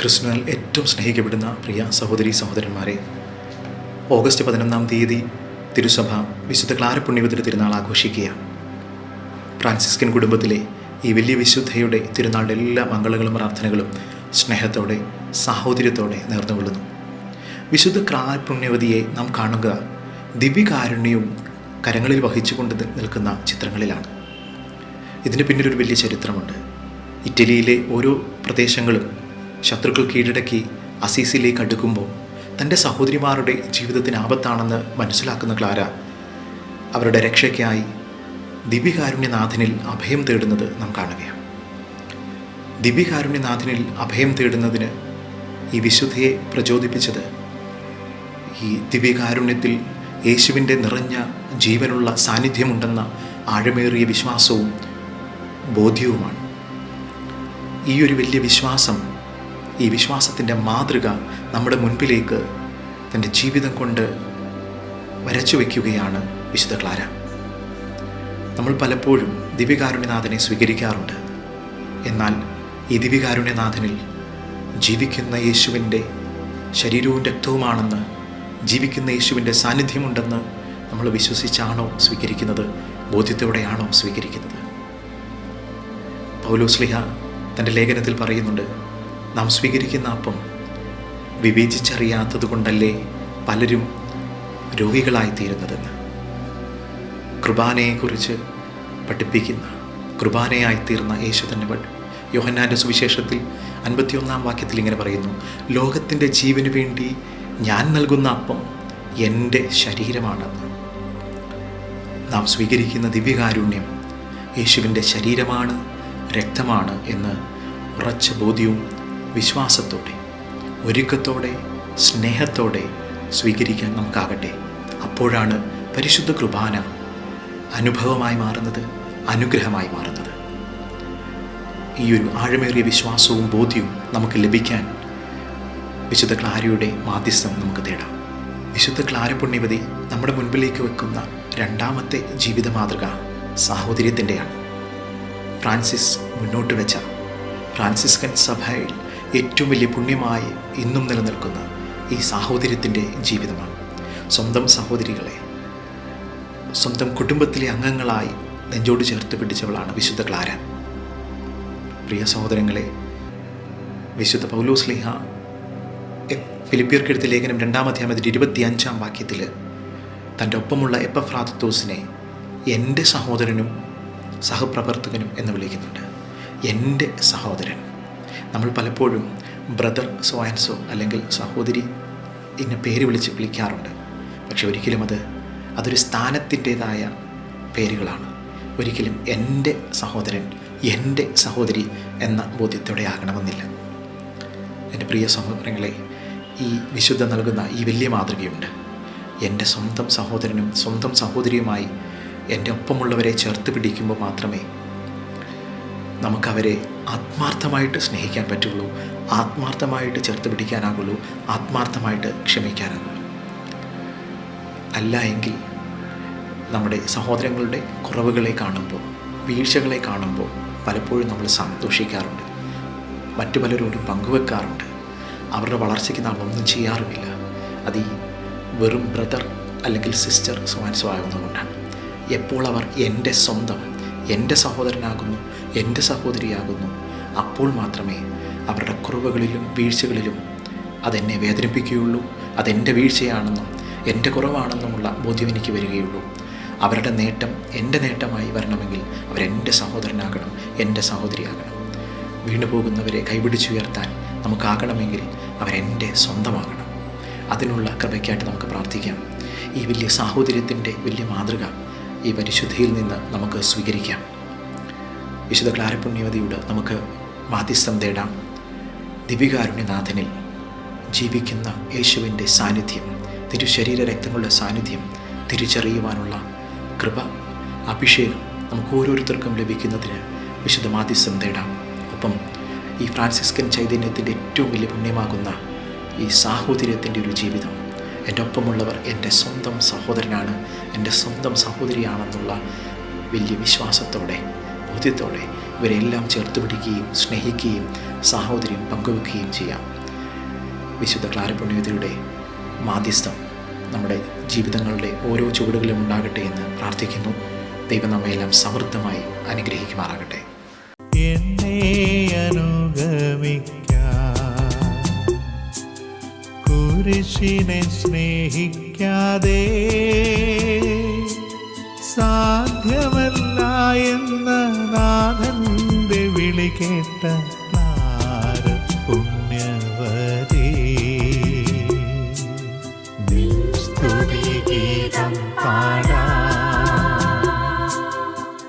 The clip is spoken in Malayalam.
ക്രിസ്തുവിനാൽ ഏറ്റവും സ്നേഹിക്കപ്പെടുന്ന പ്രിയ സഹോദരി സഹോദരന്മാരെ ഓഗസ്റ്റ് പതിനൊന്നാം തീയതി തിരുസഭ വിശുദ്ധ ക്ലാരപുണ്യവതിയുടെ തിരുനാൾ ആഘോഷിക്കുക ഫ്രാൻസിസ്കൻ കുടുംബത്തിലെ ഈ വലിയ വിശുദ്ധയുടെ തിരുനാളിന്റെ എല്ലാ മംഗളങ്ങളും പ്രാർത്ഥനകളും സ്നേഹത്തോടെ സാഹോദര്യത്തോടെ നേർന്നുകൊള്ളുന്നു. വിശുദ്ധ ക്ലാരപുണ്യവതിയെ നാം കാണുക ദിവ്യകാരുണ്യവും കരങ്ങളിൽ വഹിച്ചുകൊണ്ട് നിൽക്കുന്ന ചിത്രങ്ങളിലാണ്. ഇതിന് പിന്നിലൊരു വലിയ ചരിത്രമുണ്ട്. ഇറ്റലിയിലെ ഓരോ പ്രദേശങ്ങളും ശത്രുക്കൾ കീഴടക്കി അസീസിലേക്ക് അടുക്കുമ്പോൾ തന്റെ സഹോദരിമാരുടെ ജീവിതത്തിന് ആപത്താണെന്ന് മനസ്സിലാക്കുന്ന ക്ലാര അവരുടെ രക്ഷയ്ക്കായി ദിവ്യകാരുണ്യനാഥനിൽ അഭയം തേടുന്നത് നാം കാണുകയാണ്. ദിവ്യകാരുണ്യനാഥനിൽ അഭയം തേടുന്നതിന് ഈ വിശുദ്ധയെ പ്രചോദിപ്പിച്ചത് ഈ ദിവ്യകാരുണ്യത്തിൽ യേശുവിന്റെ നിറഞ്ഞ ജീവനുള്ള സാന്നിധ്യമുണ്ടെന്ന ആഴമേറിയ വിശ്വാസവും ബോധ്യവുമാണ്. ഈ ഒരു വലിയ വിശ്വാസം ഈ വിശ്വാസത്തിന്റെ മാതൃക നമ്മുടെ മുൻപിലേക്ക് തന്റെ ജീവിതം കൊണ്ട് വരച്ചു വയ്ക്കുകയാണ് വിശുദ്ധ ക്ലാര. നമ്മൾ പലപ്പോഴും ദിവ്യകാരുണ്യനാഥനെ സ്വീകരിക്കാറുണ്ട്. എന്നാൽ ഈ ദിവ്യകാരുണ്യനാഥനിൽ ജീവിക്കുന്ന യേശുവിന്റെ ശരീരവും രക്തവുമാണെന്ന് ജീവിക്കുന്ന യേശുവിന്റെ സാന്നിധ്യമുണ്ടെന്ന് നമ്മൾ വിശ്വസിച്ചാണോ സ്വീകരിക്കുന്നത്? ബോധ്യത്തോടെയാണോ സ്വീകരിക്കുന്നത്? പൗലോസ്ലിഹ തന്റെ ലേഖനത്തിൽ പറയുന്നുണ്ട് നാം സ്വീകരിക്കുന്ന അപ്പം വിവേചിച്ചറിയാത്തത് കൊണ്ടല്ലേ പലരും രോഗികളായിത്തീരുന്നതെന്ന്. കുർബാനയെക്കുറിച്ച് പഠിപ്പിക്കുന്ന കുർബാനയായിത്തീർന്ന തീർന്ന യേശു തന്നെ യോഹന്നാന്റെ സുവിശേഷത്തിൽ അൻപത്തിയൊന്നാം വാക്യത്തിൽ ഇങ്ങനെ പറയുന്നു ലോകത്തിന്റെ ജീവന് വേണ്ടി ഞാൻ നൽകുന്ന അപ്പം എന്റെ ശരീരമാണെന്ന്. നാം സ്വീകരിക്കുന്ന ദിവ്യകാരുണ്യം യേശുവിന്റെ ശരീരമാണ് രക്തമാണ് എന്ന് ഉറച്ച ബോധ്യവും വിശ്വാസത്തോടെ ഒരുക്കത്തോടെ സ്നേഹത്തോടെ സ്വീകരിക്കാൻ നമുക്കാകട്ടെ. അപ്പോഴാണ് പരിശുദ്ധ കുർബാന അനുഭവമായി മാറുന്നത് അനുഗ്രഹമായി മാറുന്നത്. ഈ ഒരു ആഴമേറിയ വിശ്വാസവും ബോധ്യവും നമുക്ക് ലഭിക്കാൻ വിശുദ്ധ ക്ലാരയുടെ മാധ്യസ്ഥം നമുക്ക് തേടാം. വിശുദ്ധ ക്ലാര പുണ്യവതി നമ്മുടെ മുൻപിലേക്ക് വെക്കുന്ന രണ്ടാമത്തെ ജീവിത മാതൃക സാഹോദര്യത്തിന്റെയാണ്. ഫ്രാൻസിസ് മുന്നോട്ട് വെച്ച ഫ്രാൻസിസ്കൻ സഭയിൽ ഏറ്റവും വലിയ പുണ്യമായി ഇന്നും നിലനിൽക്കുന്ന ഈ സാഹോദര്യത്തിന്റെ ജീവിതമാണ്. സ്വന്തം സഹോദരികളെ സ്വന്തം കുടുംബത്തിലെ അംഗങ്ങളായി നെഞ്ചോട് ചേർത്ത് പിടിച്ചവളാണ് വിശുദ്ധ ക്ലാര. പ്രിയ സഹോദരങ്ങളെ വിശുദ്ധ പൗലോസ് ലിഹ ഫിലിപ്പിയർക്കെടുത്ത ലേഖനം രണ്ടാം ഇരുപത്തി അഞ്ചാം വാക്യത്തിൽ തന്റെ ഒപ്പമുള്ള എപ്പഫ്രാത്തോസിനെ എന്റെ സഹോദരനും സഹപ്രവർത്തകനും എന്ന് വിളിക്കുന്നുണ്ട്. എന്റെ സഹോദരൻ. നമ്മൾ പലപ്പോഴും ബ്രദർ സോ ആൻഡ് സോ അല്ലെങ്കിൽ സഹോദരി ഇന്ന പേര് വിളിച്ച് വിളിക്കാറുണ്ട്. പക്ഷെ ഒരിക്കലും അത് അതൊരു സ്ഥാനത്തിന്റേതായ പേരുകളാണ്. ഒരിക്കലും എന്റെ സഹോദരൻ എന്റെ സഹോദരി എന്ന ബോധ്യത്തോടെ ആകണമെന്നില്ല. എന്റെ പ്രിയ സഹോദരങ്ങളെ ഈ വിശുദ്ധ നൽകുന്ന ഈ വലിയ മാതൃകയുണ്ട്. എന്റെ സ്വന്തം സഹോദരനും സ്വന്തം സഹോദരിയുമായി എന്റെ ഒപ്പമുള്ളവരെ ചേർത്ത് പിടിക്കുമ്പോൾ മാത്രമേ നമുക്കവരെ ആത്മാർത്ഥമായിട്ട് സ്നേഹിക്കാൻ പറ്റുള്ളൂ ആത്മാർത്ഥമായിട്ട് ചേർത്ത് പിടിക്കാനാകുള്ളൂ ആത്മാർത്ഥമായിട്ട് ക്ഷമിക്കാനാകുള്ളൂ അല്ല എങ്കിൽ നമ്മുടെ സഹോദരങ്ങളുടെ കുറവുകളെ കാണുമ്പോൾ വീഴ്ചകളെ കാണുമ്പോൾ പലപ്പോഴും നമ്മൾ സന്തോഷിക്കാറുണ്ട്. മറ്റു പലരോടും പങ്കുവെക്കാറുണ്ട്. അവരുടെ വളർച്ചയ്ക്ക് നാം ഒന്നും ചെയ്യാറുമില്ല. അത് ഈ വെറും ബ്രദർ അല്ലെങ്കിൽ സിസ്റ്റർ സോൻസോ ആകുന്നതുകൊണ്ടാണ് എപ്പോൾ അവർ എന്റെ സ്വന്തം എന്റെ സഹോദരനാകുന്നു എന്റെ സഹോദരിയാകുന്നു. അപ്പോൾ മാത്രമേ അവരുടെ കുറവുകളിലും വീഴ്ചകളിലും അതെന്നെ വേദനിപ്പിക്കുകയുള്ളൂ. അതെന്റെ വീഴ്ചയാണെന്നും എന്റെ കുറവാണെന്നുമുള്ള ബോധ്യം എനിക്ക് വരികയുള്ളൂ. അവരുടെ നേട്ടം എന്റെ നേട്ടമായി വരണമെങ്കിൽ അവരെന്റെ സഹോദരനാകണം എന്റെ സഹോദരിയാകണം. വീണു പോകുന്നവരെ കൈപിടിച്ചുയർത്താൻ നമുക്കാകണമെങ്കിൽ അവരെന്റെ സ്വന്തമാകണം. അതിനുള്ള കൃപയ്ക്കായിട്ട് നമുക്ക് പ്രാർത്ഥിക്കാം. ഈ വലിയ സാഹോദര്യത്തിന്റെ വലിയ മാതൃക ഈ പരിശുദ്ധിയിൽ നിന്ന് നമുക്ക് സ്വീകരിക്കാം. വിശുദ്ധ ക്ലാരപുണ്യവതിയോട് നമുക്ക് മാധ്യസ്ഥം തേടാം. ദിവ്യകാരുണ്യനാഥനിൽ ജീവിക്കുന്ന യേശുവിന്റെ സാന്നിധ്യം തിരുശരീര രക്തങ്ങളുടെ സാന്നിധ്യം തിരിച്ചറിയുവാനുള്ള കൃപ അഭിഷേകം നമുക്ക് ഓരോരുത്തർക്കും ലഭിക്കുന്നതിന് വിശുദ്ധ മാധ്യസ്ഥം തേടാം. ഒപ്പം ഈ ഫ്രാൻസിസ്കൻ ചൈതന്യത്തിന്റെ ഏറ്റവും വലിയ പുണ്യമാകുന്ന ഈ സാഹോദര്യത്തിന്റെ ഒരു ജീവിതം എന്റെ ഒപ്പമുള്ളവർ എന്റെ സ്വന്തം സഹോദരനാണ് എന്റെ സ്വന്തം സഹോദരിയാണെന്നുള്ള വലിയ വിശ്വാസത്തോടെ ബോധ്യത്തോടെ ഇവരെല്ലാം ചേർത്ത് പിടിക്കുകയും സ്നേഹിക്കുകയും സാഹോദര്യം പങ്കുവെക്കുകയും ചെയ്യാം. വിശുദ്ധ ക്ലാരപുണ്യതയുടെ മാധ്യസ്ഥം നമ്മുടെ ജീവിതങ്ങളുടെ ഓരോ ചുവടുകളിലും ഉണ്ടാകട്ടെ എന്ന് പ്രാർത്ഥിക്കുന്നു. ദൈവം നമ്മയെല്ലാം സമൃദ്ധമായി അനുഗ്രഹിക്കുമാറാകട്ടെ. എന്നെ കുരിശിനെ സ്നേഹിക്കാതെ സാധ്യമല്ല എന്ന നാഥന്റെ വിളി കേട്ട